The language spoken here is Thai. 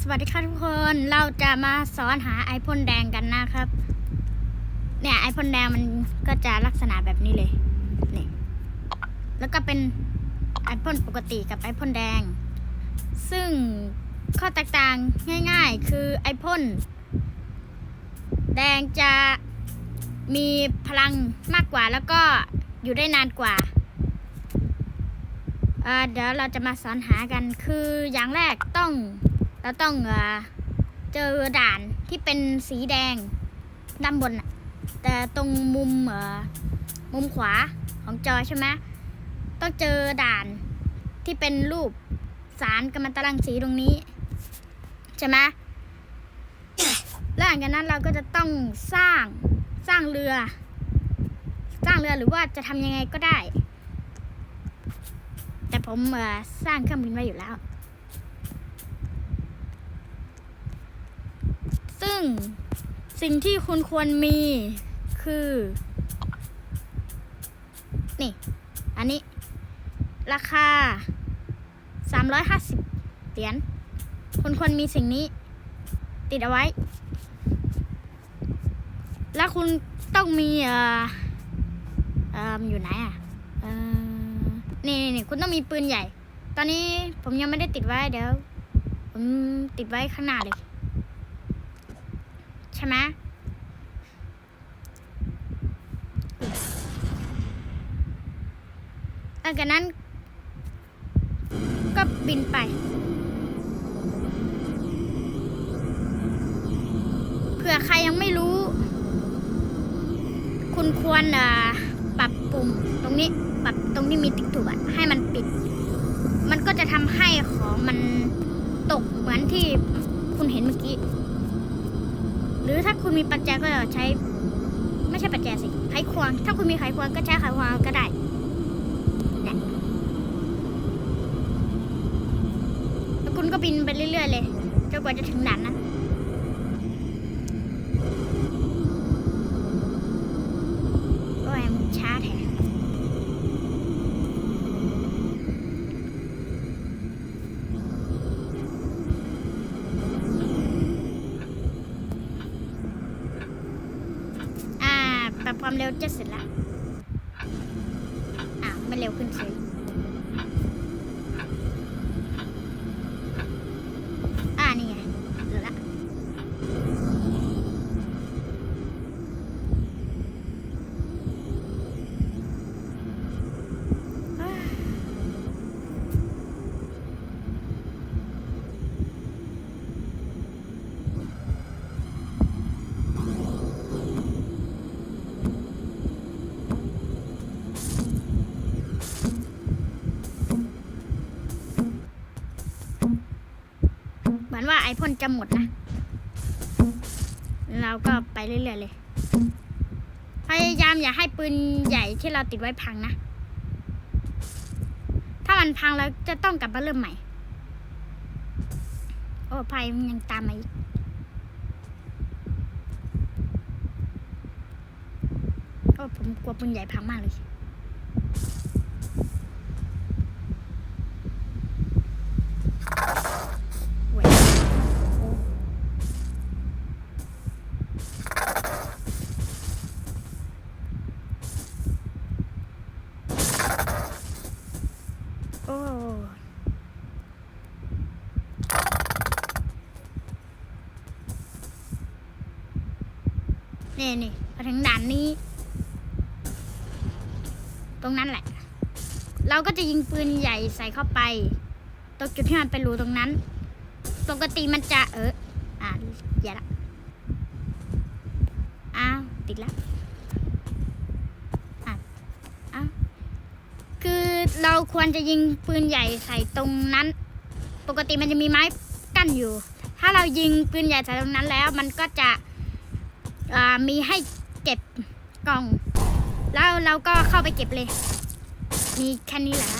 สวัสดีค่ะทุกคนเราจะมาสอนหาไอพ่นแดงกันนะครับ เนี่ยไอพ่นแดงมันก็จะลักษณะแบบนี้เลยนี่แล้วก็เป็นไอพ่นปกติกับไอพ่นแดง ซึ่งข้อแตกต่างง่าย ๆ คือไอพ่นแดงจะมีพลังมากกว่าแล้วก็อยู่ได้นานกว่าเเดี๋ยวเราจะมาสอนหากันคืออย่างแรกต้อง เราต้องเจอด่านที่เป็นสีแดงด้านบนแต่ตรงมุมมุมขวาของจอใช่ไหมต้องเจอด่านที่เป็นรูปสารกัมมันตรังสีตรงนี้ ใช่ไหมแล้วหลังจากนั้นเราก็จะต้องสร้างสร้างเรือ สร้างเรือหรือว่าจะทำยังไงก็ได้ แต่ผมสร้างเครื่องบินไว้อยู่แล้ว ซึ่งสิ่งที่คุณควรมีคือ นี่ อันนี้ ราคา 350 เหรียญคุณควรมีสิ่งนี้ ติดเอาไว้ แล้วคุณต้องมีเอ่อเอ่ออยู่ไหนอะเออนี่นี่นี่คุณต้องมีปืนใหญ่ ตอนนี้ผมยังไม่ได้ติดไว้เดี๋ยวผมติดไว้ข้างหน้าเลย ช่ไหมหลังจากนั้น ก็บินไป เผื่อใครยังไม่รู้ คุณควรอ่าปรับปุ่มตรงนี้ปรับตรงที่มีติ๊กถูกอะให้มันปิด มันก็จะทำให้ของมันตกเหมือนที่คุณเห็นเมื่อกี้ หรือถ้าคุณมีปัจจัยก็ใช้ ไม่ใช่ปัจจัยสิไขควง ถ้าคุณมีไขควงก็ใช้ไขควงก็ได้แล้วคุณก็บินไปเรื่อยๆเลยจนกว่าจะถึงด่านนั้น ความเร็วจะเสร็จแล้ว อ่าวไม่เร็วขึ้นเฉย มือนว่าไอพ่นจะหมดนะ เราก็ไปเรื่อยๆเลย พยายามอย่าให้ปืนใหญ่ที่เราติดไว้พังนะ ถ้ามันพังแล้วจะต้องกลับมาเริ่มใหม่ โอ้ภัยมันยังตามมาอีกโอ้ผมกลัวปืนใหญ่พังมากเลย เว้ยโอ้โอ้ นี่นี่พอถึงด่านนี้ ตรงนั้นแหละ เราก็จะยิงปืนใหญ่ใส่เข้าไป ตรงจุดที่มันเป็นรูตรงนั้น ปกติมันจะเอออ่าอย่าละอ้าวติดละอะอ้าวคือเราควรจะยิงปืนใหญ่ใส่ตรงนั้น ปกติมันจะมีไม้กั้นอยู่ ถ้าเรายิงปืนใหญ่ใส่ตรงนั้นแล้วมันก็จะ มีให้เก็บกล่อง แล้วเราก็เข้าไปเก็บเลย มีแค่นี้แหละ